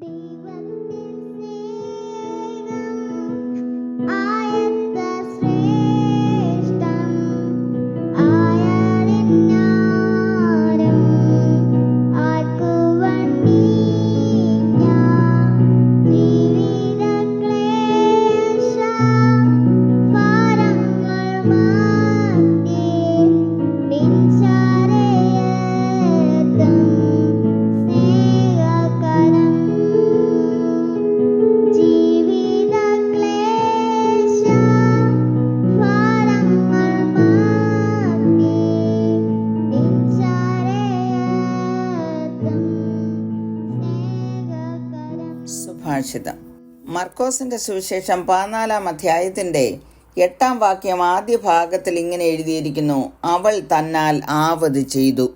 be സുഭാഷിതം മർക്കോസിന്റെ സുവിശേഷം പതിനാലാം അധ്യായത്തിന്റെ എട്ടാം വാക്യം ആദ്യ ഭാഗത്തിൽ ഇങ്ങനെ എഴുതിയിരിക്കുന്നു അവൾ തന്നാൽ ആവത് ചെയ്തു.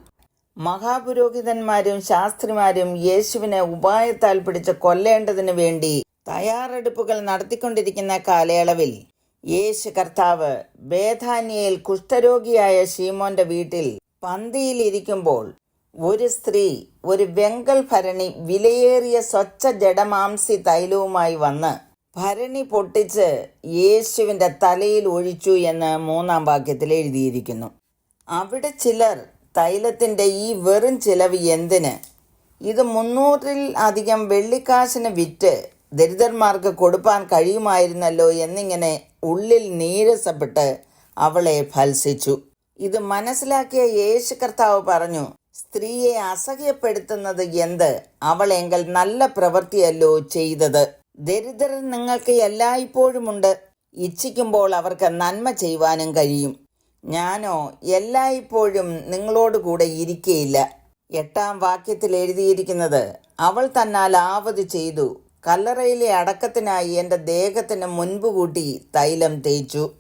മഹാപുരോഹിതന്മാരും ശാസ്ത്രിമാരും യേശുവിനെ ഉപായത്താൽ പിടിച്ച് കൊല്ലേണ്ടതിനു വേണ്ടി തയ്യാറെടുപ്പുകൾ നടത്തിക്കൊണ്ടിരിക്കുന്ന കാലയളവിൽ യേശു കർത്താവ് ബേധാന്യയിൽ കുഷ്ഠരോഗിയായ ശീമോന്റെ വീട്ടിൽ പന്തിയിലിരിക്കുമ്പോൾ ഒരു സ്ത്രീ ഒരു വെങ്കൽ ഭരണി വിലയേറിയ സ്വച്ഛ ജഡമാംസി തൈലവുമായി വന്ന് ഭരണി പൊട്ടിച്ച് യേശുവിന്റെ തലയിൽ ഒഴിച്ചു എന്ന് മൂന്നാം വാക്യത്തിൽ എഴുതിയിരിക്കുന്നു. അവിടെ ചിലർ തൈലത്തിന്റെ ഈ വെറും ചിലവ് എന്തിന്? ഇത് മുന്നൂറിൽ അധികം വെള്ളിക്കാശിന് വിറ്റ് ദരിദ്രന്മാർക്ക് കൊടുപ്പാൻ കഴിയുമായിരുന്നല്ലോ എന്നിങ്ങനെ ഉള്ളിൽ നീരസപ്പെട്ട് അവളെ ഫൽസിച്ചു. ഇത് മനസ്സിലാക്കിയ യേശു കർത്താവ് പറഞ്ഞു സ്ത്രീയെ അസഹ്യപ്പെടുത്തുന്നത് എന്ത്? അവൾ എങ്കിൽ നല്ല പ്രവൃത്തിയല്ലോ ചെയ്തത്. ദരിദ്രർ നിങ്ങൾക്ക് എല്ലായ്പ്പോഴുമുണ്ട്. ഇച്ഛിക്കുമ്പോൾ അവർക്ക് നന്മ ചെയ്യുവാനും കഴിയും. ഞാനോ എല്ലായ്പ്പോഴും നിങ്ങളോട് കൂടെ ഇരിക്കയില്ല. എട്ടാം വാക്യത്തിൽ എഴുതിയിരിക്കുന്നത് അവൾ തന്നാൽ ആവത് ചെയ്തു. കല്ലറയിലെ അടക്കത്തിനായി എന്റെ ദേഹത്തിന് മുൻപ് കൂട്ടി തൈലം തേച്ചു.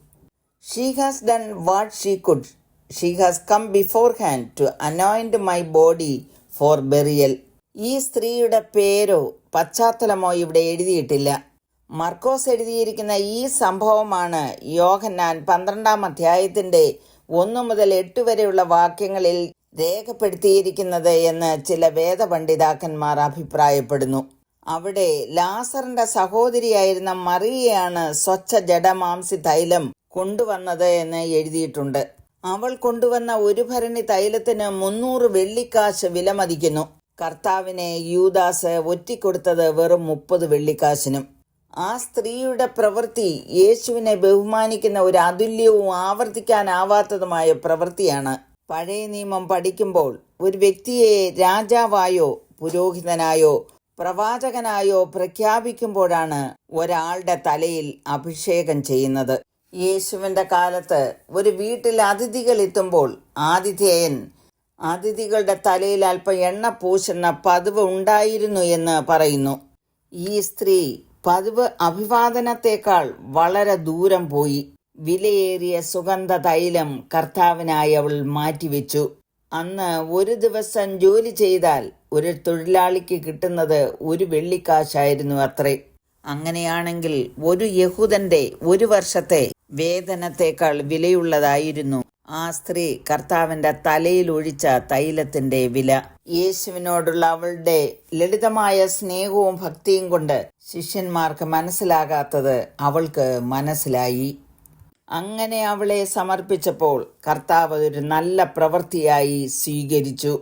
She has done what she could. She has come beforehand to anoint my body for burial ഈ സ്ത്രീയുടെ പേരോ പശ്ചാത്തലമോ ഇവിടെ എഴുതിയിട്ടില്ല. മർക്കോസ് എഴുതിയിരിക്കുന്ന ഈ സംഭവമാണ് യോഹന്നാൻ പന്ത്രണ്ടാം അധ്യായത്തിന്റെ ഒന്നു മുതൽ എട്ട് വരെയുള്ള വാക്യങ്ങളിൽ രേഖപ്പെടുത്തിയിരിക്കുന്നത് എന്ന് ചില വേദപണ്ഡിതാക്കന്മാർ അഭിപ്രായപ്പെടുന്നു. അവിടെ ലാസറിന്റെ സഹോദരിയായിരുന്ന മറിയയാണ് സ്വച്ഛ ജഡമാംസി തൈലം കൊണ്ടുവന്നത് എന്ന് എഴുതിയിട്ടുണ്ട്. അവൾ കൊണ്ടുവന്ന ഒരു ഭരണി തൈലത്തിന് മുന്നൂറ് വെള്ളിക്കാശ് വിലമതിക്കുന്നു. കർത്താവിനെ യൂദാസ് ഒറ്റിക്കൊടുത്തത് വെറും മുപ്പത് വെള്ളിക്കാശിനും. ആ സ്ത്രീയുടെ പ്രവൃത്തി യേശുവിനെ ബഹുമാനിക്കുന്ന ഒരു അതുല്യവും ആവർത്തിക്കാനാവാത്തതുമായ പ്രവൃത്തിയാണ്. പഴയ നിയമം പഠിക്കുമ്പോൾ ഒരു വ്യക്തിയെ രാജാവായോ പുരോഹിതനായോ പ്രവാചകനായോ പ്രഖ്യാപിക്കുമ്പോഴാണ് ഒരാളുടെ തലയിൽ അഭിഷേകം ചെയ്യുന്നത്. യേശുവിന്റെ കാലത്ത് ഒരു വീട്ടിൽ അതിഥികൾ എത്തുമ്പോൾ ആതിഥേയൻ അതിഥികളുടെ തലയിൽ അല്പം എണ്ണ പൂശുന്ന പതിവ് ഉണ്ടായിരുന്നു എന്ന് പറയുന്നു. ഈ സ്ത്രീ പതിവ് അഭിവാദനത്തെക്കാൾ വളരെ ദൂരം പോയി വിലയേറിയ സുഗന്ധ തൈലം കർത്താവിനായി അവൾ മാറ്റിവെച്ചു. അന്ന് ഒരു ദിവസം ജോലി ചെയ്താൽ ഒരു തൊഴിലാളിക്ക് കിട്ടുന്നത് ഒരു വെള്ളിക്കാശായിരുന്നു അത്രേ. അങ്ങനെയാണെങ്കിൽ ഒരു യഹൂദന്റെ ഒരു വർഷത്തെ വേതനത്തെക്കാൾ വിലയുള്ളതായിരുന്നു. ആ സ്ത്രീ കർത്താവിന്റെ തലയിൽ ഒഴിച്ച തൈലത്തിന്റെ വില. യേശുവിനോടുള്ള അവളുടെ ലളിതമായ സ്നേഹവും ഭക്തിയും കൊണ്ട് ശിഷ്യന്മാർക്ക് മനസ്സിലാകാത്തത് അവൾക്ക് മനസ്സിലായി. അങ്ങനെ അവളെ സമർപ്പിച്ചപ്പോൾ കർത്താവ് ഒരു നല്ല പ്രവൃത്തിയായി സ്വീകരിച്ചു.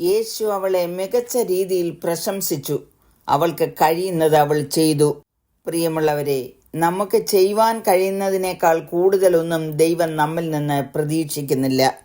യേശു അവളെ മികച്ച രീതിയിൽ പ്രശംസിച്ചു. അവൾക്ക് കഴിയുന്നത് അവൾ ചെയ്തു. പ്രിയമുള്ളവരെ നമുക്ക് ചെയ്യുവാൻ കഴിയുന്നതിനേക്കാൾ കൂടുതലൊന്നും ദൈവം നമ്മിൽ നിന്ന് പ്രതീക്ഷിക്കുന്നില്ല.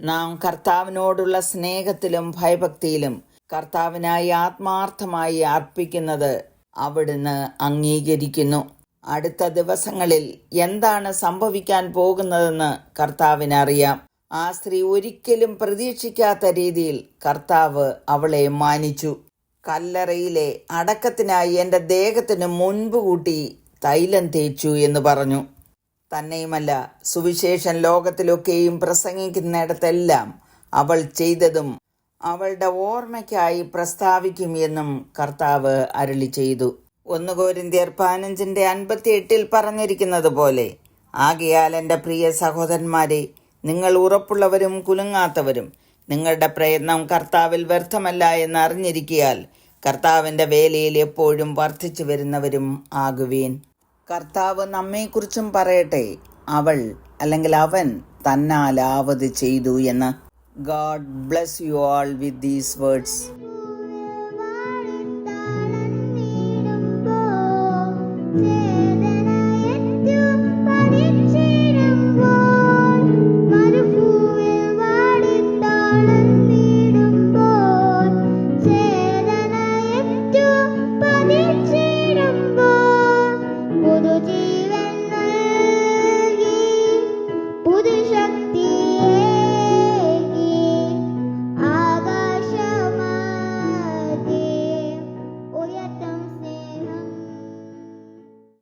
നാം കർത്താവിനോടുള്ള സ്നേഹത്തിലും ഭയഭക്തിയിലും കർത്താവിനായി ആത്മാർത്ഥമായി അർപ്പിക്കുന്നത് അവിടുന്ന് അംഗീകരിക്കുന്നു. അടുത്ത ദിവസങ്ങളിൽ എന്താണ് സംഭവിക്കാൻ പോകുന്നതെന്ന് കർത്താവിനറിയാം. ആ സ്ത്രീ ഒരിക്കലും പ്രതീക്ഷിക്കാത്ത രീതിയിൽ കർത്താവ് അവളെ മാനിച്ചു. കല്ലറയിലെ അടക്കത്തിനായി എന്റെ ദേഹത്തിന് മുൻപ് കൂട്ടി തൈലം തേച്ചു എന്ന് പറഞ്ഞു. തന്നെയുമല്ല സുവിശേഷം ലോകത്തിലൊക്കെയും പ്രസംഗിക്കുന്നിടത്തെല്ലാം അവൾ ചെയ്തതും അവളുടെ ഓർമ്മയ്ക്കായി പ്രസ്താവിക്കും എന്നും കർത്താവ് അരുളി ചെയ്തു. ഒന്ന് കോരിന്ത്യർ പതിനഞ്ചിന്റെ അൻപത്തി എട്ടിൽ പറഞ്ഞിരിക്കുന്നത് പോലെ ആകയാൽ എന്റെ പ്രിയ സഹോദരന്മാരെ നിങ്ങൾ ഉറപ്പുള്ളവരും കുലുങ്ങാത്തവരും നിങ്ങളുടെ പ്രയത്നം കർത്താവിൽ വ്യർത്ഥമല്ല എന്ന് അറിഞ്ഞിരിക്കിയാൽ കർത്താവിന്റെ വേലയിൽ എപ്പോഴും വർദ്ധിച്ചു വരുന്നവരും ആകുവീൻ. കർത്താവ് നമ്മെക്കുറിച്ചും പറയട്ടെ. അവൾ അല്ലെങ്കിൽ അവൻ തന്നാലാവത് ചെയ്തു എന്ന്. God bless you all with these words.